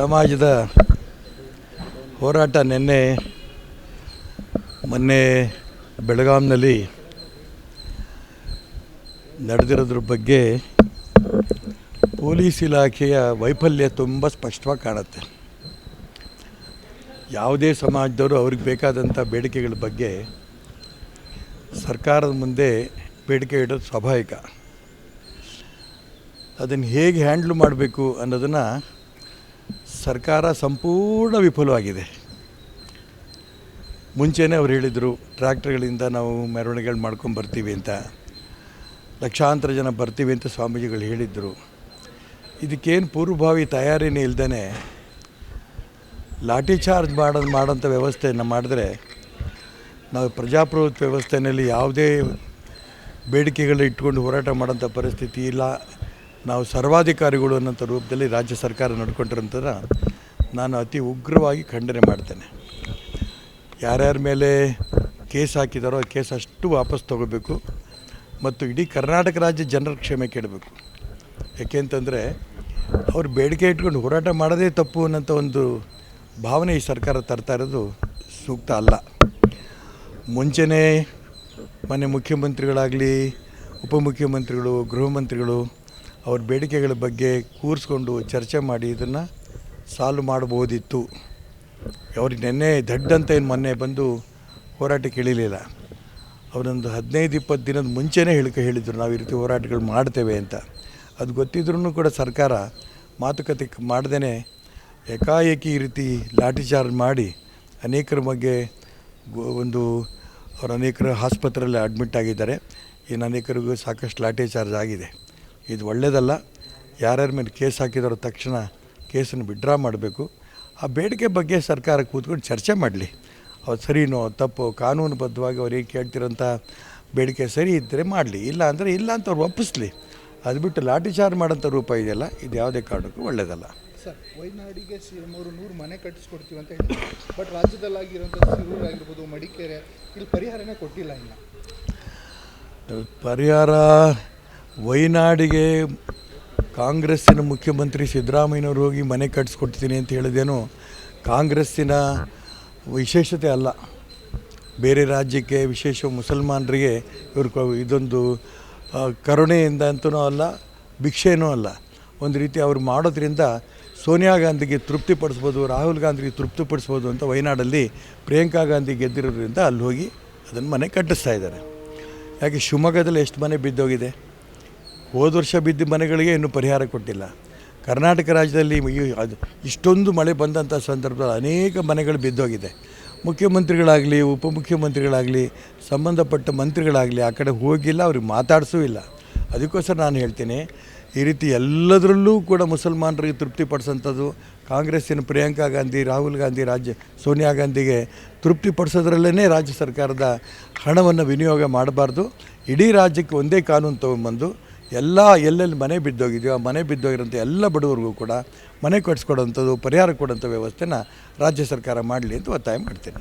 ಸಮಾಜದ ಹೋರಾಟ ನಿನ್ನೆ, ಮೊನ್ನೆ ಬೆಳಗಾಂನಲ್ಲಿ ನಡೆದಿರೋದ್ರ ಬಗ್ಗೆ ಪೊಲೀಸ್ ಇಲಾಖೆಯ ವೈಫಲ್ಯ ತುಂಬ ಸ್ಪಷ್ಟವಾಗಿ ಕಾಣುತ್ತೆ. ಯಾವುದೇ ಸಮಾಜದವರು ಅವ್ರಿಗೆ ಬೇಕಾದಂಥ ಬೇಡಿಕೆಗಳ ಬಗ್ಗೆ ಸರ್ಕಾರದ ಮುಂದೆ ಬೇಡಿಕೆ ಇಡೋದು ಸ್ವಾಭಾವಿಕ. ಅದನ್ನು ಹೇಗೆ ಹ್ಯಾಂಡ್ಲ್ ಮಾಡಬೇಕು ಅನ್ನೋದನ್ನು ಸರ್ಕಾರ ಸಂಪೂರ್ಣ ವಿಫಲವಾಗಿದೆ. ಮುಂಚೆನೇ ಅವ್ರು ಹೇಳಿದರು, ಟ್ರ್ಯಾಕ್ಟರ್ಗಳಿಂದ ನಾವು ಮೆರವಣಿಗೆಗಳು ಮಾಡ್ಕೊಂಡು ಬರ್ತೀವಿ ಅಂತ. ಲಕ್ಷಾಂತರ ಜನ ಬರ್ತೀವಿ ಅಂತ ಸ್ವಾಮೀಜಿಗಳು ಹೇಳಿದ್ದರು ಇದಕ್ಕೇನು ಪೂರ್ವಭಾವಿ ತಯಾರಿನೇ ಇಲ್ದೇ ಲಾಠಿ ಚಾರ್ಜ್ ಮಾಡೋದು ಮಾಡೋಂಥ ವ್ಯವಸ್ಥೆಯನ್ನು ಮಾಡಿದ್ರೆ ನಾವು ಪ್ರಜಾಪ್ರಭುತ್ವ ವ್ಯವಸ್ಥೆಯಲ್ಲಿ ಯಾವುದೇ ಬೇಡಿಕೆಗಳು ಇಟ್ಕೊಂಡು ಹೋರಾಟ ಮಾಡೋಂಥ ಪರಿಸ್ಥಿತಿ ಇಲ್ಲ. ನಾವು ಸರ್ವಾಧಿಕಾರಿಗಳು ಅನ್ನೋಂಥ ರೂಪದಲ್ಲಿ ರಾಜ್ಯ ಸರ್ಕಾರ ನಡ್ಕೊಂಡಿರೋಂಥದ್ದು ನಾನು ಅತಿ ಉಗ್ರವಾಗಿ ಖಂಡನೆ ಮಾಡ್ತೇನೆ. ಯಾರ್ಯಾರ ಮೇಲೆ ಕೇಸ್ ಹಾಕಿದಾರೋ ಆ ಕೇಸ್ ಅಷ್ಟು ವಾಪಸ್ ತೊಗೋಬೇಕು ಮತ್ತು ಇಡೀ ಕರ್ನಾಟಕ ರಾಜ್ಯ ಜನರ ಕ್ಷಮೆ ಕೇಳಬೇಕು. ಯಾಕೆಂತಂದರೆ ಅವ್ರು ಬೇಡಿಕೆ ಇಟ್ಕೊಂಡು ಹೋರಾಟ ಮಾಡೋದೇ ತಪ್ಪು ಅನ್ನೋಂಥ ಒಂದು ಭಾವನೆ ಈ ಸರ್ಕಾರ ತರ್ತಾ ಇರೋದು ಸೂಕ್ತ ಅಲ್ಲ. ಮುಂಚೆನೇ ಮನೆ ಮುಖ್ಯಮಂತ್ರಿಗಳಾಗಲಿ ಉಪಮುಖ್ಯಮಂತ್ರಿಗಳು ಗೃಹ ಮಂತ್ರಿಗಳು ಅವ್ರ ಬೇಡಿಕೆಗಳ ಬಗ್ಗೆ ಕೂರಿಸ್ಕೊಂಡು ಚರ್ಚೆ ಮಾಡಿ ಇದನ್ನು ಸಾಲ್ವ್ ಮಾಡ್ಬೋದಿತ್ತು ಅವ್ರಿಗೆ ನೆನ್ನೆ ದಡ್ಡ ಅಂತ ಏನು ಮೊನ್ನೆ ಬಂದು ಹೋರಾಟಕ್ಕೆ ಇಳಿಲಿಲ್ಲ ಅವರೊಂದು ಹದಿನೈದು ಇಪ್ಪತ್ತು ದಿನದ ಮುಂಚೆನೇ ಹೇಳಿಕೆ ಹೇಳಿದರು, ನಾವು ಈ ರೀತಿ ಹೋರಾಟಗಳು ಮಾಡ್ತೇವೆ ಅಂತ. ಅದು ಗೊತ್ತಿದ್ರೂ ಕೂಡ ಸರ್ಕಾರ ಮಾತುಕತೆ ಮಾಡ್ದೇ ಏಕಾಏಕಿ ಈ ರೀತಿ ಲಾಠಿ ಚಾರ್ಜ್ ಮಾಡಿ ಅನೇಕರ ಬಗ್ಗೆ ಒಂದು ಅವರು ಅನೇಕರು ಆಸ್ಪತ್ರೆಯಲ್ಲಿ ಅಡ್ಮಿಟ್ ಆಗಿದ್ದಾರೆ. ಇನ್ನು ಅನೇಕರಿಗೂ ಸಾಕಷ್ಟು ಲಾಠಿ ಚಾರ್ಜ್ ಆಗಿದೆ. ಇದು ಒಳ್ಳೆಯದಲ್ಲ ಯಾರ್ಯಾರ ಮೇಲೆ ಕೇಸ್ ಹಾಕಿದಾರೋ ತಕ್ಷಣ ಕೇಸನ್ನು ವಿಡ್ರಾ ಮಾಡಬೇಕು. ಆ ಬೇಡಿಕೆ ಬಗ್ಗೆ ಸರ್ಕಾರ ಕೂತ್ಕೊಂಡು ಚರ್ಚೆ ಮಾಡಲಿ. ಅವ್ರು ಸರಿನೋ ತಪ್ಪು ಕಾನೂನುಬದ್ಧವಾಗಿ ಅವ್ರು ಏನು ಕೇಳ್ತಿರೋಂಥ ಬೇಡಿಕೆ ಸರಿ ಇದ್ದರೆ ಮಾಡಲಿ. ಇಲ್ಲ ಅಂದರೆ ಇಲ್ಲ ಅಂತ ಅವ್ರು ಒಪ್ಪಿಸ್ಲಿ. ಅದು ಬಿಟ್ಟು ಲಾಠಿ ಚಾರ್ಜ್ ಮಾಡೋಂಥ ರೂಪ ಇದೆಯಲ್ಲ ಇದು ಯಾವುದೇ ಕಾರಣಕ್ಕೂ ಒಳ್ಳೆಯದಲ್ಲ ಸರ್ ವೈನಾಡಿಗೆ ಸಿ ಎಂ ಅವರು ನೂರು ಮನೆ ಕಟ್ಟಿಸ್ಕೊಡ್ತೀವಿ ಅಂತ ಹೇಳಿ ಬಟ್ ರಾಜ್ಯದಲ್ಲಾಗಿರೋಂಥ ಆಗಿರ್ಬೋದು ಮಡಿಕೇರಿ ಇಲ್ಲಿ ಪರಿಹಾರನೇ ಕೊಟ್ಟಿಲ್ಲ ಇನ್ನು. ಪರಿಹಾರ ವೈನಾಡಿಗೆ ಕಾಂಗ್ರೆಸ್ಸಿನ ಮುಖ್ಯಮಂತ್ರಿ ಸಿದ್ದರಾಮಯ್ಯನವ್ರು ಹೋಗಿ ಮನೆ ಕಟ್ಟಿಸ್ಕೊಡ್ತೀನಿ ಅಂತ ಹೇಳಿದೇನು ಕಾಂಗ್ರೆಸ್ಸಿನ ವಿಶೇಷತೆ ಅಲ್ಲ. ಬೇರೆ ರಾಜ್ಯಕ್ಕೆ ವಿಶೇಷ ಮುಸಲ್ಮಾನರಿಗೆ ಇವ್ರ ಇದೊಂದು ಕರುಣೆಯಿಂದ ಅಂತನೂ ಅಲ್ಲ, ಭಿಕ್ಷೆನೂ ಅಲ್ಲ. ಒಂದು ರೀತಿ ಅವರು ಮಾಡೋದ್ರಿಂದ ಸೋನಿಯಾ ಗಾಂಧಿಗೆ ತೃಪ್ತಿಪಡಿಸ್ಬೋದು ರಾಹುಲ್ ಗಾಂಧಿಗೆ ತೃಪ್ತಿಪಡಿಸ್ಬೋದು ಅಂತ ವಯನಾಡಲ್ಲಿ ಪ್ರಿಯಾಂಕಾ ಗಾಂಧಿ ಗೆದ್ದಿರೋದ್ರಿಂದ ಅಲ್ಲಿ ಹೋಗಿ ಅದನ್ನು ಮನೆ ಕಟ್ಟಿಸ್ತಾ ಇದ್ದಾರೆ. ಯಾಕೆ, ಶಿವಮೊಗ್ಗದಲ್ಲಿ ಎಷ್ಟು ಮನೆ ಬಿದ್ದೋಗಿದೆ? ಹೋದ ವರ್ಷ ಬಿದ್ದ ಮನೆಗಳಿಗೆ ಇನ್ನೂ ಪರಿಹಾರ ಕೊಟ್ಟಿಲ್ಲ. ಕರ್ನಾಟಕ ರಾಜ್ಯದಲ್ಲಿ ಅದು ಇಷ್ಟೊಂದು ಮಳೆ ಬಂದಂಥ ಸಂದರ್ಭದಲ್ಲಿ ಅನೇಕ ಮನೆಗಳು ಬಿದ್ದೋಗಿದೆ. ಮುಖ್ಯಮಂತ್ರಿಗಳಾಗಲಿ, ಉಪಮುಖ್ಯಮಂತ್ರಿಗಳಾಗಲಿ, ಸಂಬಂಧಪಟ್ಟ ಮಂತ್ರಿಗಳಾಗಲಿ ಆ ಕಡೆ ಹೋಗಿಲ್ಲ, ಅವ್ರಿಗೆ ಮಾತಾಡಿಸೂ ಇಲ್ಲ. ಅದಕ್ಕೋಸ್ಕರ ನಾನು ಹೇಳ್ತೀನಿ, ಈ ರೀತಿ ಎಲ್ಲದರಲ್ಲೂ ಕೂಡ ಮುಸಲ್ಮಾನರಿಗೆ ತೃಪ್ತಿಪಡಿಸೋಂಥದ್ದು ಕಾಂಗ್ರೆಸ್ಸಿನ ಪ್ರಿಯಾಂಕಾ ಗಾಂಧಿ, ರಾಹುಲ್ ಗಾಂಧಿ, ರಾಜ್ಯ ಸೋನಿಯಾ ಗಾಂಧಿಗೆ ತೃಪ್ತಿಪಡಿಸೋದ್ರಲ್ಲೇ ರಾಜ್ಯ ಸರ್ಕಾರದ ಹಣವನ್ನು ವಿನಿಯೋಗ ಮಾಡಬಾರ್ದು. ಇಡೀ ರಾಜ್ಯಕ್ಕೆ ಒಂದೇ ಕಾನೂನು ತೊಗೊಂಬಂದು ಎಲ್ಲ ಎಲ್ಲೆಲ್ಲಿ ಮನೆ ಬಿದ್ದೋಗಿದೆಯೋ, ಆ ಮನೆ ಬಿದ್ದೋಗಿರೋಂಥ ಎಲ್ಲ ಬಡವರಿಗೂ ಕೂಡ ಮನೆ ಕಟ್ಸ್ಕೊಡೋಂಥದ್ದು, ಪರಿಹಾರ ಕೊಡೋಂಥ ವ್ಯವಸ್ಥೆನ ರಾಜ್ಯ ಸರ್ಕಾರ ಮಾಡಲಿ ಅಂತ ಒತ್ತಾಯ ಮಾಡ್ತೇನೆ.